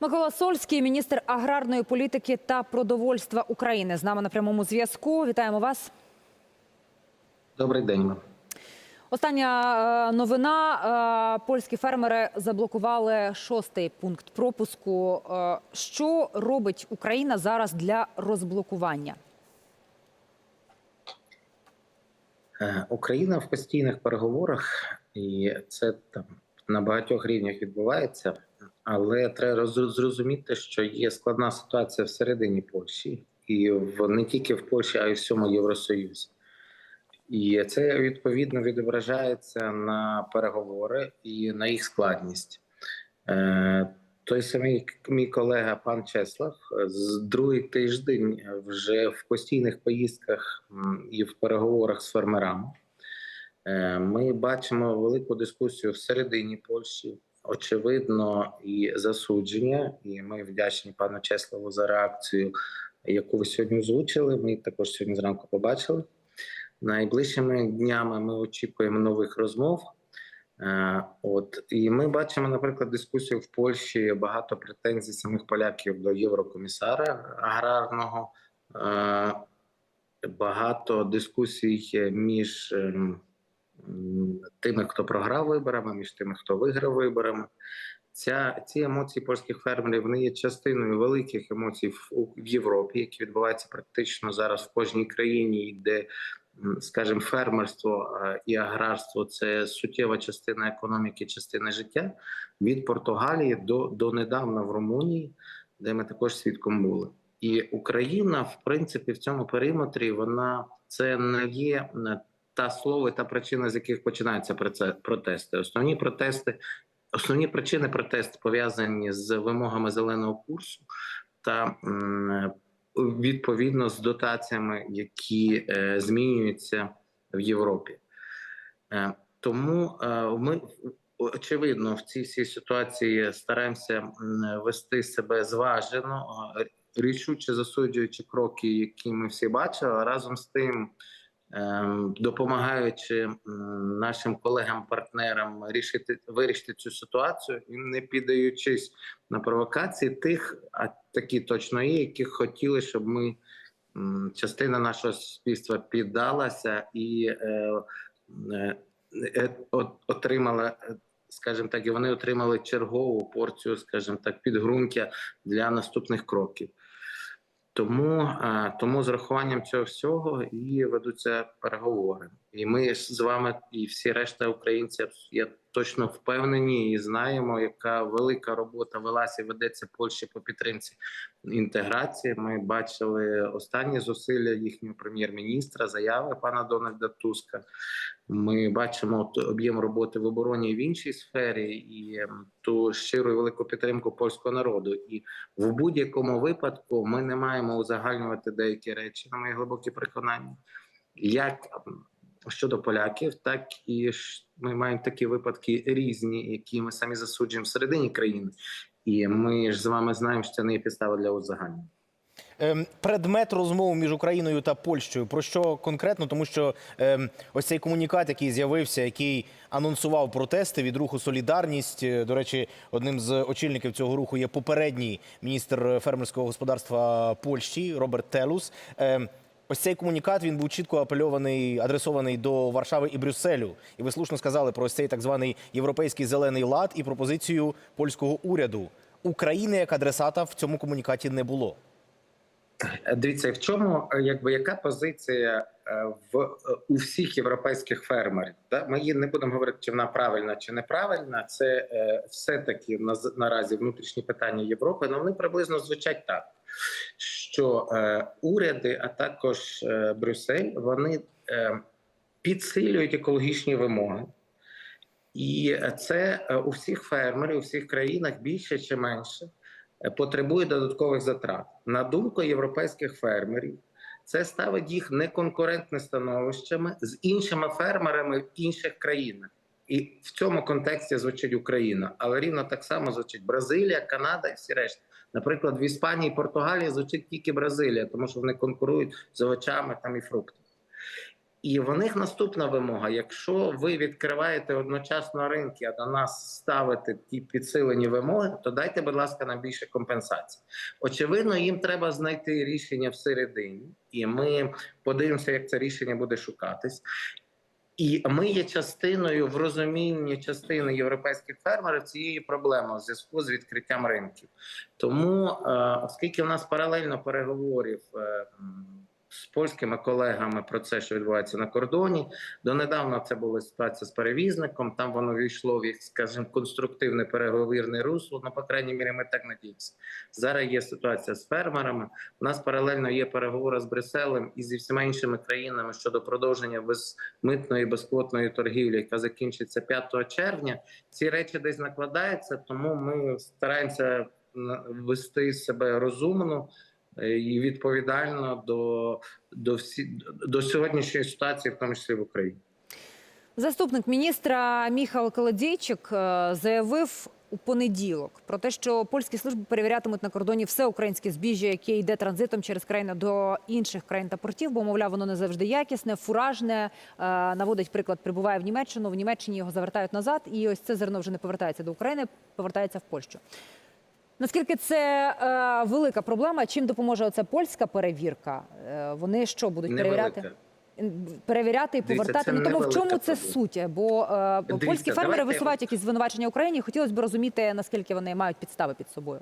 Микола Сольський, міністр аграрної політики та продовольства України, з нами на прямому зв'язку. Вітаємо вас. Добрий день. Остання е, новина: Е, польські фермери заблокували шостий пункт пропуску. Е, Що робить Україна зараз для розблокування? Україна в постійних переговорах, і це там на багатьох рівнях відбувається. Але треба зрозуміти, що є складна ситуація всередині Польщі, і в не тільки в Польщі, а й в всьому Євросоюзі. І це відповідно відображається на переговори і на їх складність. Е, той самий мій колега пан Чеслав е, з другий тиждень вже в постійних поїздках і в переговорах з фермерами. Е, Ми бачимо велику дискусію всередині Польщі. Очевидно, і засудження, і ми вдячні пану Чеславу за реакцію, яку ви сьогодні озвучили. Ми також сьогодні зранку побачили. Найближчими днями ми очікуємо нових розмов. Е, От і ми бачимо, наприклад, дискусію в Польщі багато претензій самих поляків до єврокомісара аграрного, Е, багато дискусій між ем, тими, хто програв виборами, між тими, хто виграв виборами. Ця ці емоції польських фермерів вони є частиною великих емоцій в, в Європі, які відбуваються практично зараз в кожній країні, де, скажімо, фермерство е, і аграрство це суттєва частина економіки, частина життя від Португалії до, до недавно в Румунії, де ми також свідком були. І Україна, в принципі, в цьому периметрі вона це не є е, та слово, та причина, з яких починаються протести. Основні протести, основні причини протесту пов'язані з вимогами зеленого курсу та відповідно з дотаціями, які е, змінюються в Європі. Е, тому е, ми очевидно в цій всій ситуації стараємося вести себе зважено, рішуче засуджуючи кроки, які ми всі бачили, разом з тим. Ем, Допомагаючи нашим колегам-партнерам рішити вирішити цю ситуацію і не піддаючись на провокації тих, а такі точно є, які хотіли, щоб ми частина нашого суспільства піддалася і е, е, е, отримала, скажімо так, і вони отримали чергову порцію, скажімо так, підґрунтя для наступних кроків. Тому, е, тому з рахуванням цього всього і ведуться переговори. І ми з вами, і всі решта українців, я точно впевнені і знаємо, яка велика робота велася ведеться Польщі по підтримці інтеграції. Ми бачили останні зусилля їхнього прем'єр-міністра, заяви пана Дональда Туска. Ми бачимо об'єм роботи в обороні і в іншій сфері, і ем, ту щиру і велику підтримку польського народу. І в будь-якому випадку ми не маємо узагальнювати деякі речі, на моє глибоке переконання, як м, щодо поляків, так і ми маємо такі випадки різні, які ми самі засуджуємо всередині країни. І ми ж з вами знаємо, що це не є підстава для узагальнення. Ем, Предмет розмов між Україною та Польщею. Про що конкретно? Тому що ем, ось цей комунікат, який з'явився, який анонсував протести від руху Солідарність. е, До речі, одним з очільників цього руху є попередній міністр фермерського господарства Польщі Роберт Телус. Ем, Ось цей комунікат він був чітко апельований, адресований до Варшави і Брюсселю. І ви слушно сказали про ось цей так званий європейський зелений лад і пропозицію польського уряду. України як адресата в цьому комунікаті не було. Дивіться, в чому е, якби яка позиція е, в е, у всіх європейських фермерів? Да? Ми її не будемо говорити, чи вона правильна чи неправильна. Це е, все таки на наразі внутрішні питання Європи. але вони приблизно звучать так, що е, уряди, а також е, Брюссель, вони е, підсилюють екологічні вимоги. І це е, у всіх фермерів, у всіх країнах більше чи менше е, потребує додаткових затрат. На думку європейських фермерів, це ставить їх неконкурентне становищами з іншими фермерами в інших країнах. І в цьому контексті звучить Україна, але рівно так само звучить Бразилія, Канада і всі решта. Наприклад, в Іспанії і Португалії звучить тільки Бразилія, тому що вони конкурують з овочами там і фруктами. І в них наступна вимога: якщо ви відкриваєте одночасно ринки, а до нас ставите ті підсилені вимоги, то дайте, будь ласка, нам більше компенсацій. Очевидно, їм треба знайти рішення всередині, і ми подивимося, як це рішення буде шукатись. І ми є частиною в розумінні частини європейських фермерів цієї проблеми в зв'язку з відкриттям ринків. Тому, е, оскільки в нас паралельно переговорів е, з польськими колегами про це, що відбувається на кордоні, донедавна це була ситуація з перевізником. Там воно війшло в їх, скажімо, конструктивне переговірне русло. Ну, по крайній мірі, ми так надіємося. Зараз є ситуація з фермерами. У нас паралельно є переговори з Брюсселем і зі всіма іншими країнами щодо продовження безмитної безквотної торгівлі, яка закінчиться 5 червня. Ці речі десь накладаються, тому ми стараємося вести себе розумно і відповідально до, до, всі, до сьогоднішньої ситуації, в тому числі в Україні. Заступник міністра Міхал Колодійчик е, заявив у понеділок про те, що польські служби перевірятимуть на кордоні все українське збіжжя, яке йде транзитом через країну до інших країн та портів, бо мовляв, воно не завжди якісне, фуражне. Е, Наводить приклад, прибуває в Німеччину. В Німеччині його завертають назад, і ось це зерно вже не повертається до України, повертається в Польщу. Наскільки це е, велика проблема? Чим допоможе оця польська перевірка? Е, вони що будуть перевіряти? Перевіряти і Дивіться, повертати. це Ну тому в невелика чому це проблема. суть? Бо е, Дивіться, польські фермери давайте- висувають якісь звинувачення Україні. Хотілося б розуміти, наскільки вони мають підстави під собою.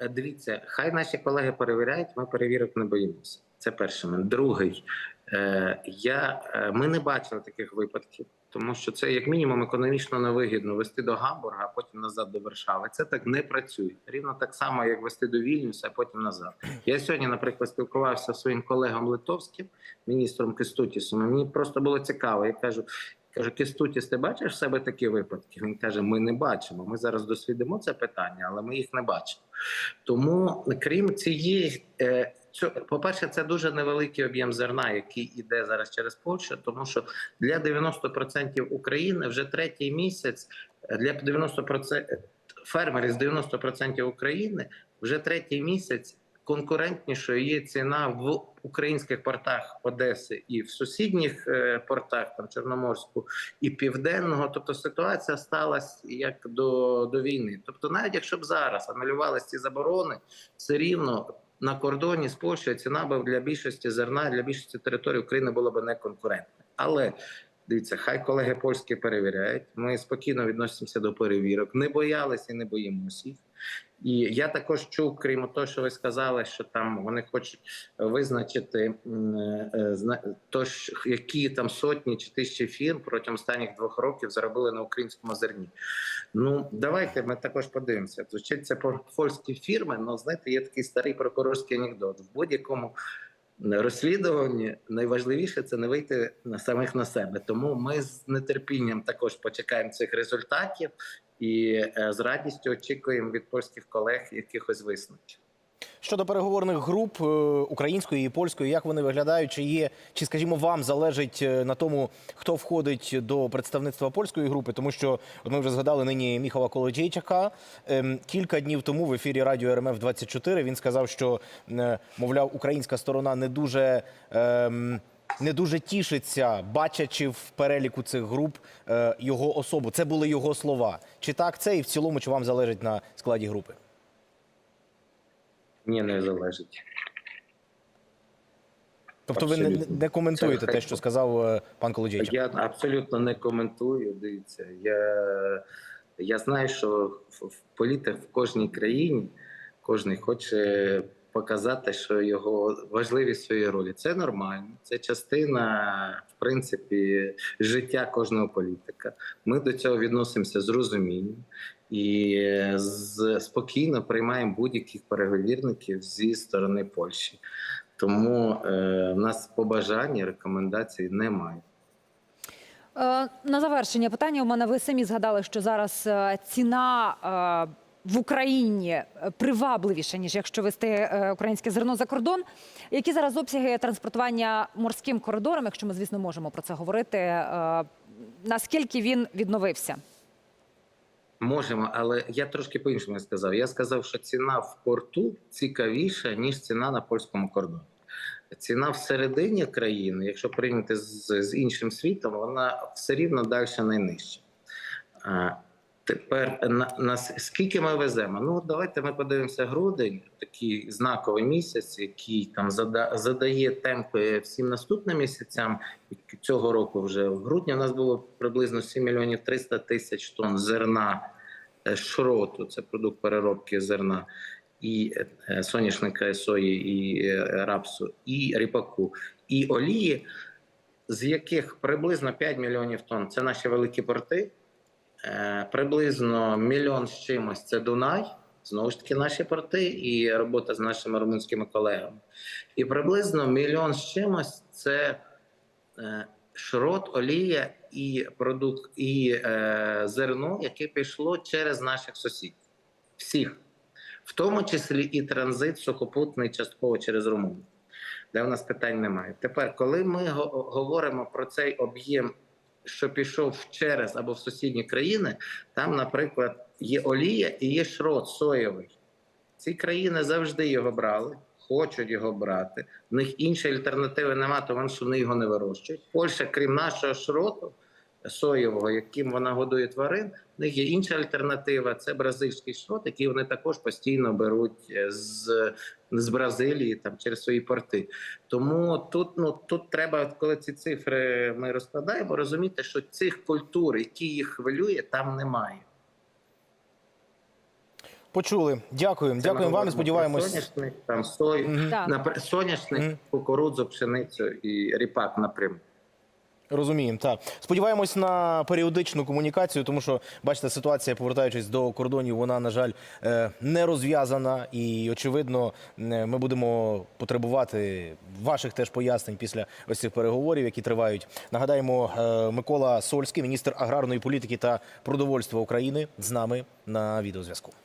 Е, Дивіться, хай наші колеги перевіряють, ми перевірок не боїмося. Це перший момент. Другий, е, я, е, ми не бачили таких випадків, тому що це як мінімум економічно невигідно вести до Гамбурга, а потім назад до Варшави. Це так не працює. Рівно так само, як вести до Вільнюса, а потім назад. Я сьогодні, наприклад, спілкувався зі своїм колегом литовським, міністром Кестутісом. і Мені просто було цікаво. Я кажу. Кажу, Кестутіс, ти бачиш в себе такі випадки? Він каже: Ми не бачимо. Ми зараз дослідимо це питання, але ми їх не бачимо. Тому, крім цієї, е, по-перше, це дуже невеликий об'єм зерна, який іде зараз через Польщу, тому що для 90% України вже третій місяць е, для 90% фермерів з 90% України вже третій місяць конкурентнішою є ціна в українських портах Одеси і в сусідніх е, портах, там Чорноморську і Південного. Тобто ситуація сталася як до, до війни. Тобто, навіть якщо б зараз анулювалися ці заборони, все рівно на кордоні з Польщею ціна б для більшості зерна, для більшості територій України була б неконкурентна. Але дивіться, хай колеги польські перевіряють. Ми спокійно відносимося до перевірок, не боялися і не боїмося їх. І я також чув, крім того, що ви сказали, що там вони хочуть визначити м, е, то, які там сотні чи тисячі фірм протягом останніх двох років заробили на українському зерні. Ну давайте ми також подивимося. Звучить це польські фірми. Ну знаєте, є такий старий прокурорський анекдот. В будь-якому розслідуванні найважливіше це не вийти на самих на себе. Тому ми з нетерпінням також почекаємо цих результатів і е, з радістю очікуємо від польських колег якихось висновків. Щодо переговорних груп е, української і польської, як вони виглядають? Чи є, чи скажімо, вам залежить е, на тому, хто входить до представництва польської групи? Тому що ми вже згадали нині Міхала Колодійчака. Ем, Кілька днів тому в ефірі радіо РМФ 24 він сказав, що мовляв, українська сторона не дуже. ем, Не дуже тішиться, бачачи в переліку цих груп е, його особу. Це були його слова. Чи так це і в цілому, чи вам залежить на складі групи? Ні, не залежить. Тобто ви не, Абсолютно. не коментуєте Це те, що сказав е, пан Колодійчик? Я абсолютно не коментую. Дивіться, я, я знаю, що в, в політик в кожній країні кожен хоче показати, що його важливість своєї ролі. Це нормально, це частина, в принципі, життя кожного політика. Ми до цього відносимося з розумінням і з, спокійно приймаємо будь-яких переговірників зі сторони Польщі. Тому е, в нас побажань і рекомендацій немає. Е, На завершення питання у мене ви самі згадали, що зараз е, ціна е, в Україні е, привабливіша, ніж якщо вести е, українське зерно за кордон. Які зараз обсяги транспортування морським коридором, якщо ми, звісно, можемо про це говорити, е, наскільки він відновився? Можемо, але я трошки по-іншому сказав. Я сказав, що ціна в порту цікавіша, ніж ціна на польському кордоні. ціна всередині країни, якщо прийняти з, з іншим світом, вона все рівно далі найнижча. Тепер на, на скільки ми веземо? Ну, давайте ми подивимося грудень, такий знаковий місяць, який там зада, задає темпи всім наступним місяцям. Цього року вже в грудні у нас було приблизно 7 мільйонів 300 тисяч тонн зерна е, шроту, це продукт переробки зерна, і е, соняшника, і сої, і е, рапсу, і ріпаку, і олії, з яких приблизно 5 мільйонів тонн це наші великі порти, приблизно мільйон з чимось це Дунай. Знову ж таки, наші порти і робота з нашими румунськими колегами. І приблизно мільйон з чимось це е, шрот, олія і продукт, і е, зерно, яке пішло через наших сусідів. Всіх, в тому числі і транзит сухопутний частково через Румунію, де в нас питань немає. Тепер, коли ми говоримо про цей об'єм, що пішов через або в сусідні країни, там, наприклад, є олія і є шрот соєвий. Ці країни завжди його брали, хочуть його брати. В них іншої альтернативи немає, тому що вони його не вирощують. Польща, крім нашого шроту соєвого, яким вона годує тварин, в них є інша альтернатива. Це бразильський шрот, який вони також постійно беруть е, з, з Бразилії там через свої порти. Тому тут ну тут треба, коли ці цифри ми розкладаємо, розуміти, що цих культур, які їх хвилює, там немає. Почули. Ми Дякуємо вам. Сподіваємось. соняшник, там сой, Мгм. Так. напр- соняшник, Мгм. кукурудзу, пшеницю і ріпак напряму. Розуміємо, так. Сподіваємось на періодичну комунікацію, тому що, бачите, ситуація, повертаючись до кордонів, вона, на жаль, е, не розв'язана. І, очевидно, е, ми будемо потребувати ваших теж пояснень після ось цих переговорів, які тривають. Нагадаємо, е, Микола Сольський, міністр аграрної політики та продовольства України, з нами на відеозв'язку.